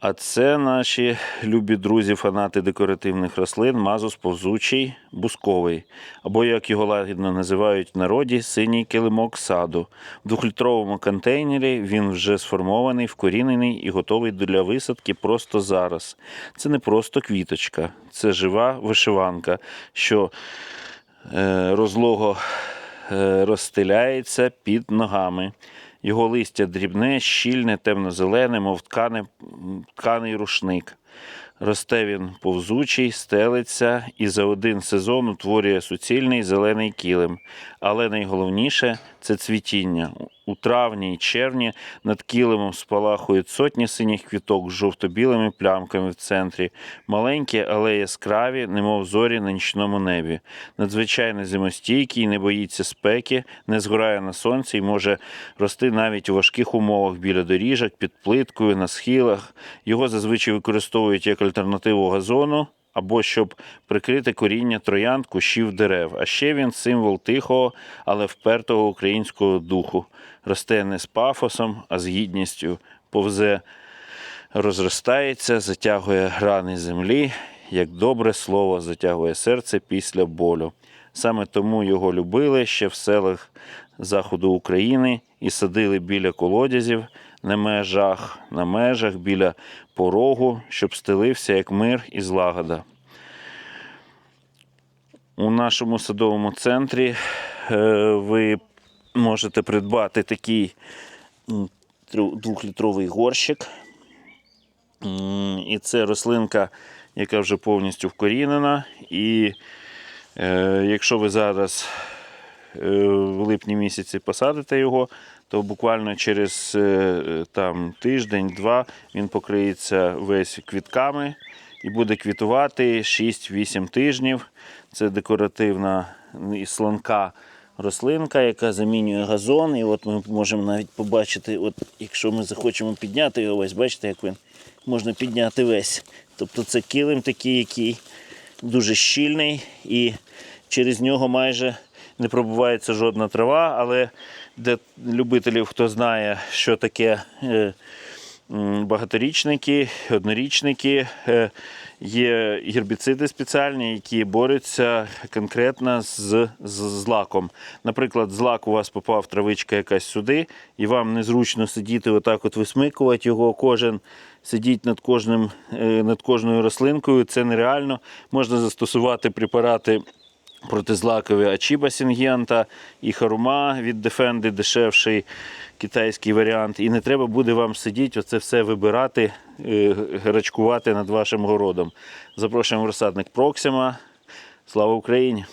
А це наші любі друзі, фанати декоративних рослин, мазус повзучий бусковий, або, як його лагідно називають в народі, синій килимок саду. В двохлітровому контейнері він вже сформований, вкорінений і готовий для висадки просто зараз. Це не просто квіточка, це жива вишиванка, що е, розлого е, розстеляється під ногами. Його листя дрібне, щільне, темно-зелене, мов тканий рушник. Росте він повзучий, стелиться і за один сезон утворює суцільний зелений килим. Але найголовніше це цвітіння. У травні і червні над килимом спалахують сотні синіх квіток з жовто-білими плямками в центрі, маленькі, але яскраві, немов зорі на нічному небі. Надзвичайно зимостійкий, не боїться спеки, не згорає на сонці і може рости навіть у важких умовах біля доріжок, під плиткою, на схилах. Його зазвичай використовують як альтернативу газону або щоб прикрити коріння троянд, кущів дерев. А ще він символ тихого, але впертого українського духу. Росте не з пафосом, а з гідністю, повзе розростається, затягує грани землі, як добре слово затягує серце після болю. Саме тому його любили ще в селах заходу України і садили біля колодязів на межах, на межах біля порогу, щоб стелився як мир і злагода. У нашому садовому центрі е, ви можете придбати такий двохлітровий горщик. І це рослинка, яка вже повністю вкорінена. І е, якщо ви зараз в липні місяці посадите його, то буквально через е, там, тиждень-два він покриється весь квітками і буде квітувати 6-8 тижнів. Це декоративна і слонка рослинка, яка замінює газон. І от ми можемо навіть побачити, от, якщо ми захочемо підняти його весь, бачите, як він можна підняти весь. Тобто це килим такий, який дуже щільний, і через нього майже не пробувається жодна трава, але для любителів, хто знає, що таке е, багаторічники, однорічники, е, є гербіциди спеціальні, які борються конкретно з, з злаком. Наприклад, злак у вас попав травичка якась сюди, і вам незручно сидіти, отак от висмикувати його кожен. Сидіть над кожним, е, над кожною рослинкою, це нереально. Можна застосувати препарати протизлакові Ачіба Сінгента і Харума від Defendi, дешевший китайський варіант. І не треба буде вам сидіти, оце все вибирати, е, грачкувати над вашим городом. Запрошуємо в розсадник Проксима. Слава Україні!